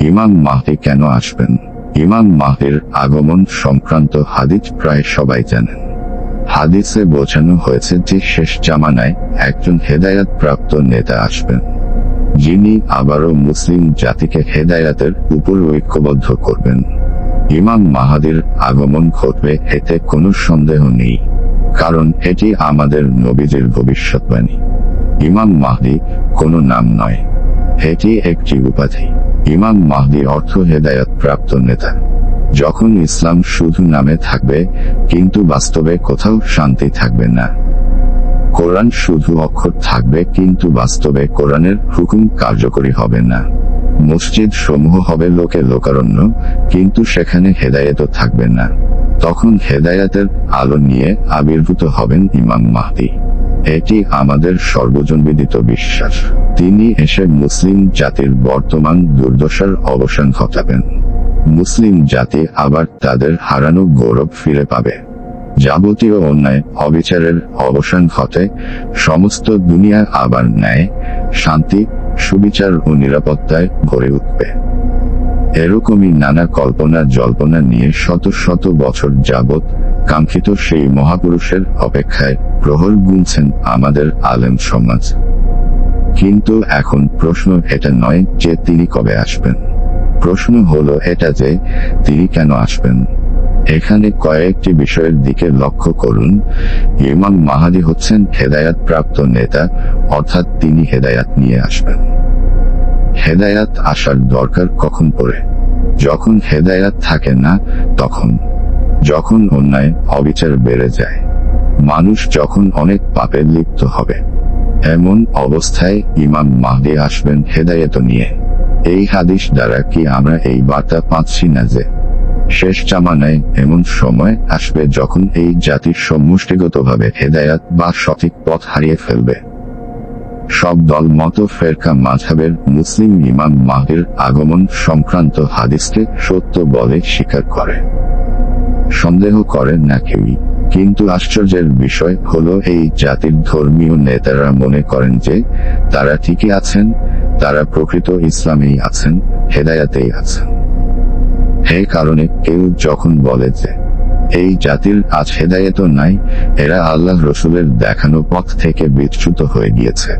ইমাম মাহদি কেন আসবেন? ইমাম মাহদির আগমন সংক্রান্ত হাদিস প্রায় সবাই জানেন। হাদিসে বোঝানো হয়েছে যে শেষ জামানায় একজন হেদায়াত প্রাপ্ত নেতা আসবেন। যিনি আবারও মুসলিম জাতিকে হেদায়াতের উপর ঐক্যবদ্ধ করবেন। ইমাম মাহাদির আগমন ঘটবে এতে কোনো সন্দেহ নেই, কারণ এটি আমাদের নবীজির ভবিষ্যৎবাণী। ইমাম মাহদি কোনো নাম নয়, এটি একটি উপাধি। ইমাম মাহদি অর্থ হেদায়ত প্রাপ্ত নেতা। যখন ইসলাম শুধু নামে থাকবে, কিন্তু বাস্তবে কোথাও শান্তি থাকবে না। কোরআন শুধু অক্ষর থাকবে, কিন্তু বাস্তবে কোরআনের হুকুম কার্যকরী হবে না। মসজিদ সমূহ হবে লোকে লোকারণ্য, কিন্তু সেখানে হেদায়েতও থাকবে না। তখন হেদায়াতের আলো নিয়ে আবির্ভূত হবেন ইমাম মাহদি। এটি আমাদের সর্বজনবিদিত বিশ্বাস। তিনি এসে মুসলিম জাতির বর্তমান দুর্দশার অবসান ঘটাবেন। মুসলিম জাতি আবার তাদের হারানো গৌরব ফিরে পাবে। যাবতীয় অন্যায়, অবিচারের অবসান ঘটে, সমস্ত দুনিয়া আবার ন্যায়, শান্তি, সুবিচার ও নিরাপত্তায় গড়ে উঠবে। এরকমই নানা কল্পনা জল্পনা নিয়ে শত শত বছর যাবৎ কাঙ্ক্ষিত সেই মহাপুরুষের অপেক্ষায় প্রহর গুনছেন আমাদের আলেম সমাজ। কিন্তু এখন প্রশ্ন এটা নয় যে তিনি কবে আসবেন। প্রশ্ন হলো এটা যে তিনি কেন আসবেন। এখানে কয়েকটি বিষয়ের দিকে লক্ষ্য করুন। ইমাম মাহাদি হচ্ছেন হেদায়াত প্রাপ্ত নেতা, অর্থাৎ তিনি হেদায়াত নিয়ে আসবেন। হেদায়াত আসার দরকার কখন পড়ে? যখন হেদায়াত থাকে না, তখন। যখন অন্যায়, অবিচার বেড়ে যায়। মানুষ যখন অনেক পাপে লিপ্ত হবে। এমন অবস্থায় ইমাম মাহদি আসবেন হেদায়েত নিয়ে। এই হাদিস দ্বারা কি আমরা এই বার্তা পাচ্ছি না যে, শেষ জামানায় এমন সময় আসবে যখন এই জাতির সমষ্টিগতভাবে হেদায়াত বা সঠিক পথ হারিয়ে ফেলবে? সব দল মত ফেরকা মাঝাবের মুসলিম ইমাম মাহির আগমন সংক্রান্ত হাদিসকে সত্য বলে স্বীকার করে। সন্দেহ করে না কেউই। কিন্তু আশ্চর্যের বিষয় হলো এই জাতির ধর্মীয় নেতারা মনে করেন যে, তারা ঠিকই আছেন, তারা প্রকৃত ইসলামেই আছেন, হেদায়াতেই আছেন। এই কারণে কেউ যখন বলে যে এই জাতির আজ হেদায়েত নাই, এরা আল্লাহ রসুলের দেখানো পথ থেকে বিচ্যুত হয়ে গিয়েছে।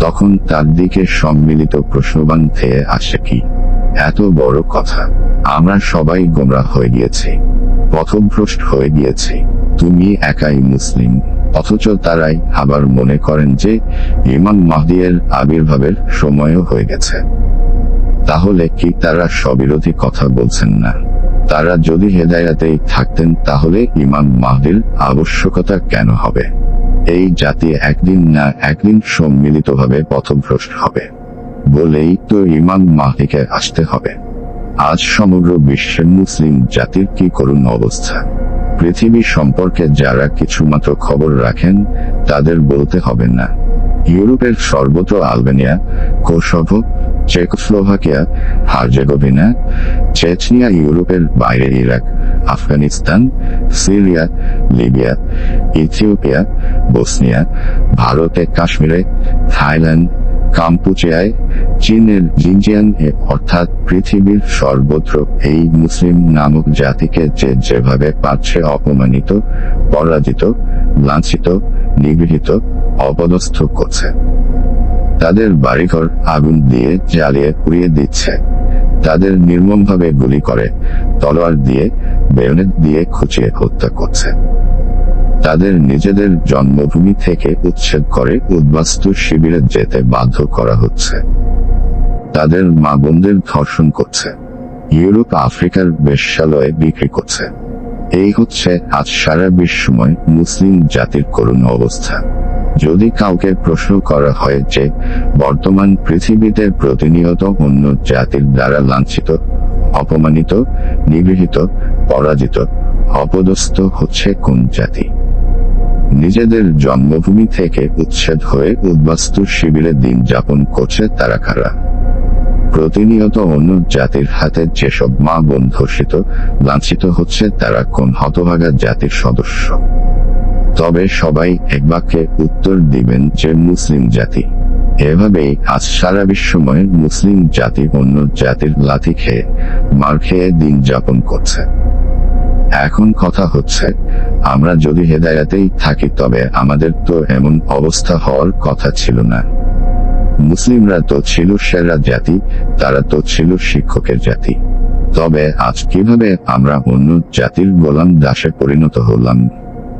তখন তার দিকে সম্মিলিত প্রশ্নবান থেকে আসে কি? এত বড় কথা। আমরা সবাই গোমরা হয়ে গিয়েছি। পথভ্রষ্ট হয়ে গিয়েছি। তুমি একাই মুসলিম। অথচ তারাই আবার মনে করেন যে ইমাম মাহদিয়ের আবির্ভাবের সময়ও হয়ে গেছে। তাহলে কি তারা স্ববিরোধী কথা বলছেন না? তারা যদি হেদায়াতেই থাকতেন তাহলে ইমাম মাহদির আবশ্যকতা কেন হবে? এই জাতি একদিন না একদিন সম্মিলিতভাবে পথভ্রষ্ট হবে। বলেই তো ইমাম মাহদিকে আসতে হবে। আজ সমগ্র বিশ্বের মুসলিম জাতির কি করুণ অবস্থা। পৃথিবী সম্পর্কে যারা কিছুমাত্র খবর রাখেন, তাদের বলতে হবে না। ইউরোপের সর্বত্র Albania, Kosovo Czechoslovakia Herzegovina, Chechnya, ইউরোপের বাইরে Iraq, Afghanistan, Syria, Libya, Ethiopia, Bosnia, ভারতে কাশ্মীরে, থাইল্যান্ড, কাম্পুচিয়ায়, চীনের জিনজিয়াং এ অর্থাৎ পৃথিবীর সর্বত্র এই মুসলিম নামক জাতিকে যে যেভাবে পাচ্ছে অপমানিত, পরাজিত, লাঞ্ছিত, নিগৃহীত, অপদস্থ করছে। তাদের বাড়িঘর আগুন দিয়ে জ্বালিয়ে পুড়িয়ে দিচ্ছে। তাদের নির্মমভাবে গুলি করে, তলোয়ার দিয়ে বেয়নেট দিয়ে খুঁচিয়ে হত্যা করছে। তাদের নিজেদের জন্মভূমি থেকে উচ্ছেদ করে উদ্বাস্তু শিবিরে যেতে বাধ্য করা হচ্ছে। তাদের মা বোনদের ধর্ষণ করছে। ইউরোপ আফ্রিকার বেশ্যালয়ে বিক্রি করছে। এই হচ্ছে আজ সারা বিশ্বময় মুসলিম জাতির করুণ অবস্থা। যদি কাউকে প্রশ্ন করা হয় যে, বর্তমান পৃথিবীতে প্রতিনিয়ত অন্য জাতির দ্বারা লাঞ্ছিত, অপমানিত, নিগৃহীত, পরাজিত, অপদস্থ হচ্ছে কোন জাতি? নিজেদের জন্মভূমি থেকে উচ্ছেদ হয়ে উদ্বাস্তু শিবিরে দিন যাপন করছে তারা কারা? প্রতিনিয়ত অন্য জাতির হাতে যেসব মা বোন ধর্ষিত, লাঞ্ছিত হচ্ছে তারা কোন হতভাগা জাতির সদস্য? তবে সবাই এক বাক্যে উত্তর দিবেন যে মুসলিম জাতি। এভাবেই আজ সারা বিশ্বময় মুসলিম জাতি অন্য জাতির লাথি খেয়ে মার খেয়ে দিন যাপন করছে। এখন কথা হচ্ছে, আমরা যদি হেদায়াতেই থাকি তবে আমাদের তো এমন অবস্থা হওয়ার কথা ছিল না। মুসলিমরা তো ছিল সেরা জাতি, তারা তো ছিল শিক্ষকের জাতি। তবে আজ কীভাবে আমরা অন্য জাতির গোলাম দাসে পরিণত হলাম?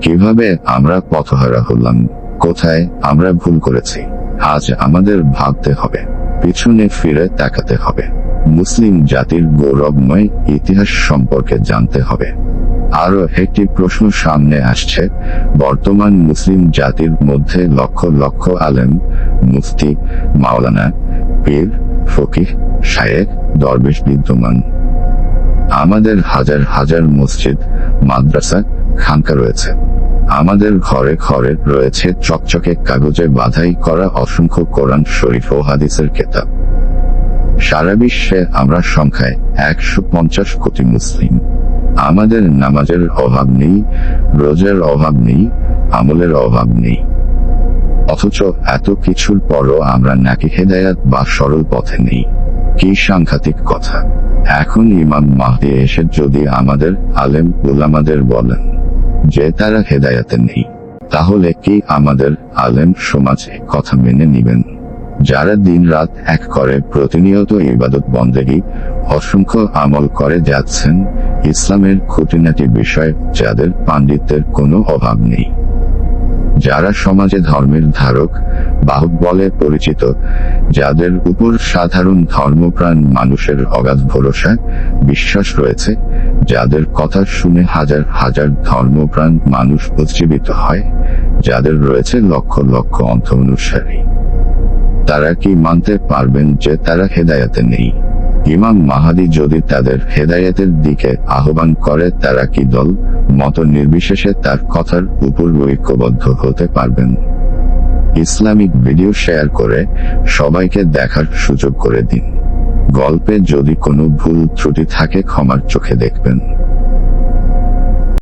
কীভাবে আমরা পথহারা হলাম? কোথায় আমরা ভুল করেছি? আজ আমাদের ভাবতে হবে। পিছনে ফিরে তাকাতে হবে। মুসলিম জাতির গৌরবময় ইতিহাস সম্পর্কে জানতে হবে। আরও একটি প্রশ্ন সামনে আসছে। বর্তমান মুসলিম জাতির মধ্যে লক্ষ লক্ষ আলেম, মুফতি, মাওলানা, পীর, ফকিহ শায়েক দরবেশ বিদ্যমান। আমাদের হাজার হাজার মসজিদ, মাদ্রাসা খানকা রয়েছে। আমাদের ঘরে ঘরে রয়েছে চকচকে কাগজে বাধাই করা অসংখ্য কোরআন শরীফ ও হাদিসের কেতাব। সারা বিশ্বে আমরা সংখ্যায় একশো পঞ্চাশ কোটি মুসলিম। আমাদের নামাজের অভাব নেই, রোজের অভাব নেই, আমলের অভাব নেই। অথচ এত কিছুর পরও আমরা নাকি হেদায়াত বা সরল পথে নেই। কি সাংঘাতিক কথা। এখন ইমাম মাহদি এসে যদি আমাদের আলেম উলামাদের বলেন যে তারা হেদায়াতে নেই, তাহলে কি আমাদের আলেম সমাজ কথা মেনে নিবেন? যারা দিন রাত এক করে প্রতিনিয়ত ইবাদত বন্দেরই অসংখ্য আমল করে যাচ্ছেন, ইসলামের খুঁটিনাটি বিষয় যাদের পাণ্ডিত্যের কোনো অভাব নেই। যারা সমাজে ধর্মের ধারক, বাহক বলে পরিচিত, যাদের উপর সাধারণ ধর্মপ্রাণ মানুষের অগাধ ভরসা, বিশ্বাস রয়েছে, যাদের কথা শুনে হাজার হাজার ধর্মপ্রাণ মানুষ উজ্জীবিত হয়, যাদের রয়েছে লক্ষ লক্ষ অন্ধ অনুসারী তারা কি মানতে পারবেন যে তারা হেদায়াতে নেই? ইমাম মাহাদি যদি তাদের হেদায়েতের দিকে আহ্বান করে, তারা কি দল? মত নির্বিশেষে তার কথার উপর ঐক্যবদ্ধ হতে পারবেন। ইসলামিক ভিডিও শেয়ার করে সবাইকে দেখার সুযোগ করে দিন। গল্পে যদি কোনো ভুল ত্রুটি থাকে, ক্ষমার চোখে দেখবেন।